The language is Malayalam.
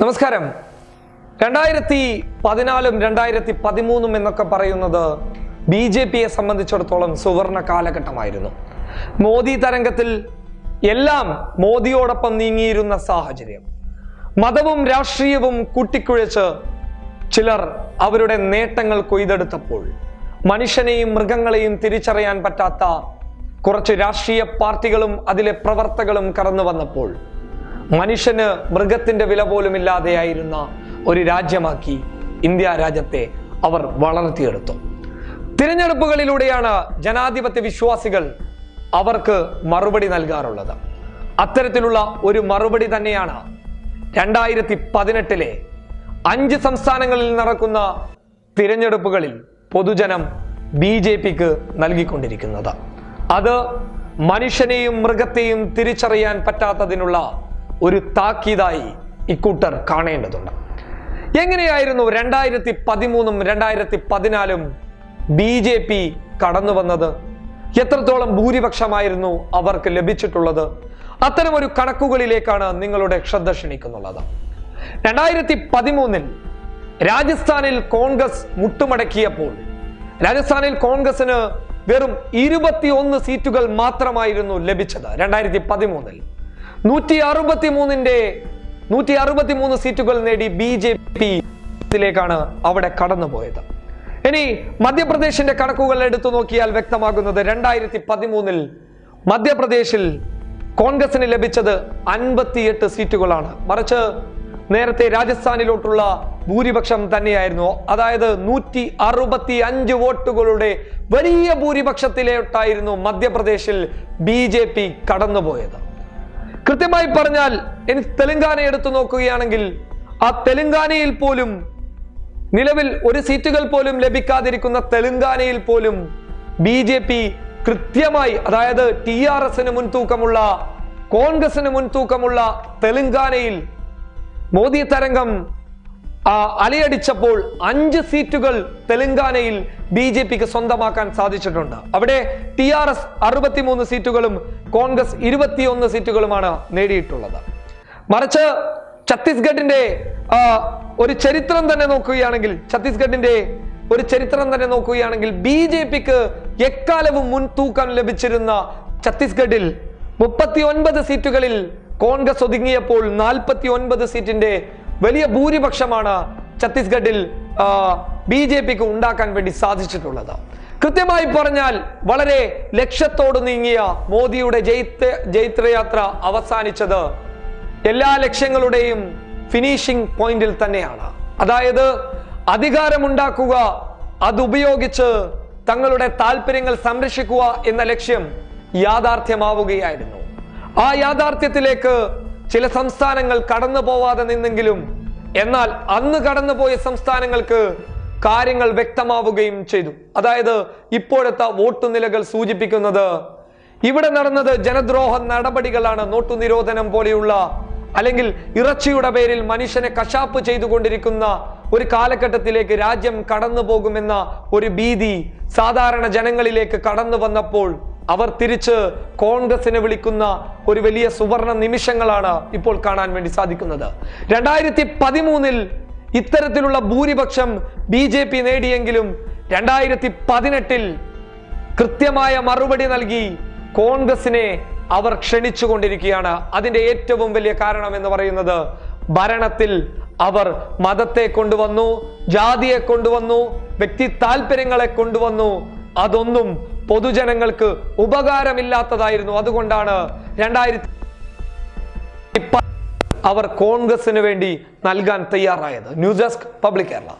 നമസ്കാരം. രണ്ടായിരത്തി പതിനാലും രണ്ടായിരത്തി പതിമൂന്നും എന്നൊക്കെ പറയുന്നത് ബി ജെ പിയെ സംബന്ധിച്ചിടത്തോളം സുവർണ കാലഘട്ടമായിരുന്നു. മോദി തരംഗത്തിൽ എല്ലാം മോദിയോടൊപ്പം നീങ്ങിയിരുന്ന സാഹചര്യം. മതവും രാഷ്ട്രീയവും കൂട്ടിക്കുഴച്ച് ചിലർ അവരുടെ നേട്ടങ്ങൾ കൊയ്തെടുത്തപ്പോൾ മനുഷ്യനെയും മൃഗങ്ങളെയും തിരിച്ചറിയാൻ പറ്റാത്ത കുറച്ച് രാഷ്ട്രീയ പാർട്ടികളും അതിലെ പ്രവർത്തകരും കടന്നു വന്നപ്പോൾ മനുഷ്യന് മൃഗത്തിന്റെ വില പോലും ഇല്ലാതെയായിരുന്ന ഒരു രാജ്യമാക്കി ഇന്ത്യ രാജ്യത്തെ അവർ വളർത്തിയെടുത്തു. തിരഞ്ഞെടുപ്പുകളിലൂടെയാണ് ജനാധിപത്യ വിശ്വാസികൾ അവർക്ക് മറുപടി നൽകാറുള്ളത്. അത്തരത്തിലുള്ള ഒരു മറുപടി തന്നെയാണ് രണ്ടായിരത്തി പതിനെട്ടിലെ അഞ്ച് സംസ്ഥാനങ്ങളിൽ നടക്കുന്ന തിരഞ്ഞെടുപ്പുകളിൽ പൊതുജനം ബി ജെ പിക്ക് നൽകിക്കൊണ്ടിരിക്കുന്നത്. അത് മനുഷ്യനെയും മൃഗത്തെയും തിരിച്ചറിയാൻ പറ്റാത്തതിനുള്ള ഒരു താക്കീതായി ഇക്കൂട്ടർ കാണേണ്ടതുണ്ട്. എങ്ങനെയായിരുന്നു രണ്ടായിരത്തി പതിമൂന്നും രണ്ടായിരത്തി പതിനാലും ബി ജെ പി കടന്നു വന്നത്? എത്രത്തോളം ഭൂരിപക്ഷമായിരുന്നു അവർക്ക് ലഭിച്ചിട്ടുള്ളത്? അത്തരം ഒരു കണക്കുകളിലേക്കാണ് നിങ്ങളുടെ ശ്രദ്ധ ക്ഷണിക്കുന്നുള്ളത്. രണ്ടായിരത്തി പതിമൂന്നിൽ രാജസ്ഥാനിൽ കോൺഗ്രസ് മുട്ടുമടക്കിയപ്പോൾ രാജസ്ഥാനിൽ കോൺഗ്രസിന് വെറും ഇരുപത്തിയൊന്ന് സീറ്റുകൾ മാത്രമായിരുന്നു ലഭിച്ചത് രണ്ടായിരത്തി പതിമൂന്നിൽ നൂറ്റി അറുപത്തി മൂന്നിന്റെ നൂറ്റി അറുപത്തി മൂന്ന് സീറ്റുകൾ നേടി ബി ജെ പി ത്തിലേക്കാണ് അവിടെ കടന്നുപോയത്. ഇനി മധ്യപ്രദേശിന്റെ കണക്കുകൾ എടുത്തു നോക്കിയാൽ വ്യക്തമാകുന്നത് രണ്ടായിരത്തി പതിമൂന്നിൽ മധ്യപ്രദേശിൽ കോൺഗ്രസിന് ലഭിച്ചത് അൻപത്തിയെട്ട് സീറ്റുകളാണ്. മറിച്ച് നേരത്തെ രാജസ്ഥാനിലോട്ടുള്ള ഭൂരിപക്ഷം തന്നെയായിരുന്നു. അതായത് നൂറ്റി അറുപത്തി അഞ്ച് വോട്ടുകളുടെ വലിയ ഭൂരിപക്ഷത്തിലോട്ടായിരുന്നു മധ്യപ്രദേശിൽ ബി ജെ പി കടന്നുപോയത്. കൃത്യമായി പറഞ്ഞാൽ ഇനി തെലങ്കാന എടുത്തു നോക്കുകയാണെങ്കിൽ ആ തെലങ്കാനയിൽ പോലും നിലവിൽ ഒരു സീറ്റുകൾ പോലും ലഭിക്കാതിരിക്കുന്ന തെലങ്കാനയിൽ പോലും ബി ജെ പി കൃത്യമായി അതായത് ടി ആർ എസിന് മുൻതൂക്കമുള്ള കോൺഗ്രസിന് മുൻതൂക്കമുള്ള തെലങ്കാനയിൽ മോദി തരംഗം അലയടിച്ചപ്പോൾ അഞ്ച് സീറ്റുകൾ തെലങ്കാനയിൽ ബി ജെ പിക്ക് സ്വന്തമാക്കാൻ സാധിച്ചിട്ടുണ്ട്. അവിടെ ടി ആർ എസ് അറുപത്തിമൂന്ന് സീറ്റുകളും കോൺഗ്രസ് ഇരുപത്തിയൊന്ന് സീറ്റുകളുമാണ് നേടിയിട്ടുള്ളത്. മറിച്ച് ഛത്തീസ്ഗഡിന്റെ ഒരു ചരിത്രം തന്നെ നോക്കുകയാണെങ്കിൽ ഛത്തീസ്ഗഡിന്റെ ഒരു ചരിത്രം തന്നെ നോക്കുകയാണെങ്കിൽ ബി ജെ പിക്ക് എക്കാലവും മുൻതൂക്കം ലഭിച്ചിരുന്ന ഛത്തീസ്ഗഡിൽ മുപ്പത്തി ഒൻപത് സീറ്റുകളിൽ കോൺഗ്രസ് ഒതുങ്ങിയപ്പോൾ നാൽപ്പത്തി ഒൻപത് സീറ്റിന്റെ വലിയ ഭൂരിപക്ഷമാണ് ഛത്തീസ്ഗഡിൽ ബി ജെ പിക്ക് ഉണ്ടാക്കാൻ വേണ്ടി സാധിച്ചിട്ടുള്ളത്. കൃത്യമായി പറഞ്ഞാൽ വളരെ ലക്ഷ്യത്തോട് നീങ്ങിയ മോദിയുടെ ജൈത്ര ജൈത്രയാത്ര അവസാനിച്ചത് എല്ലാ ലക്ഷ്യങ്ങളുടെയും ഫിനിഷിംഗ് പോയിന്റിൽ തന്നെയാണ്. അതായത് അധികാരമുണ്ടാക്കുക അതുപയോഗിച്ച് തങ്ങളുടെ താല്പര്യങ്ങൾ സംരക്ഷിക്കുക എന്ന ലക്ഷ്യം യാഥാർത്ഥ്യമാവുകയായിരുന്നു. ആ യാഥാർത്ഥ്യത്തിലേക്ക് ചില സംസ്ഥാനങ്ങൾ കടന്നു പോവാതെ നിന്നെങ്കിലും എന്നാൽ അന്ന് കടന്നുപോയ സംസ്ഥാനങ്ങൾക്ക് കാര്യങ്ങൾ വ്യക്തമാവുകയും ചെയ്തു. അതായത് ഇപ്പോഴത്തെ വോട്ടു നിലകൾ സൂചിപ്പിക്കുന്നത് ഇവിടെ നടന്നത് ജനദ്രോഹ നടപടികളാണ്. നോട്ടു നിരോധനം പോലെയുള്ള അല്ലെങ്കിൽ ഇറച്ചിയുടെ പേരിൽ മനുഷ്യനെ കശാപ്പ് ചെയ്തുകൊണ്ടിരിക്കുന്ന ഒരു കാലഘട്ടത്തിലേക്ക് രാജ്യം കടന്നു പോകുമെന്ന ഒരു ഭീതി സാധാരണ ജനങ്ങളിലേക്ക് കടന്നു വന്നപ്പോൾ അവർ തിരിച്ച് കോൺഗ്രസിനെ വിളിക്കുന്ന ഒരു വലിയ സുവർണ നിമിഷങ്ങളാണ് ഇപ്പോൾ കാണാൻ വേണ്ടി സാധിക്കുന്നത്. രണ്ടായിരത്തി പതിമൂന്നിൽ ഇത്തരത്തിലുള്ള ഭൂരിപക്ഷം ബി ജെ പി നേടിയെങ്കിലും രണ്ടായിരത്തി പതിനെട്ടിൽ കൃത്യമായ മറുപടി നൽകി കോൺഗ്രസിനെ അവർ ക്ഷണിച്ചുകൊണ്ടിരിക്കുകയാണ്. അതിന്റെ ഏറ്റവും വലിയ കാരണം എന്ന് പറയുന്നത് ഭരണത്തിൽ അവർ മതത്തെ കൊണ്ടുവന്നു ജാതിയെ കൊണ്ടുവന്നു വ്യക്തി താല്പര്യങ്ങളെ കൊണ്ടുവന്നു. അതൊന്നും പൊതുജനങ്ങൾക്ക് ഉപകാരമില്ലാത്തതായിരുന്നു. അതുകൊണ്ടാണ് രണ്ടായിരത്തി അവർ കോൺഗ്രസിന് വേണ്ടി നൽകാൻ തയ്യാറായത്. News desk public Kerala.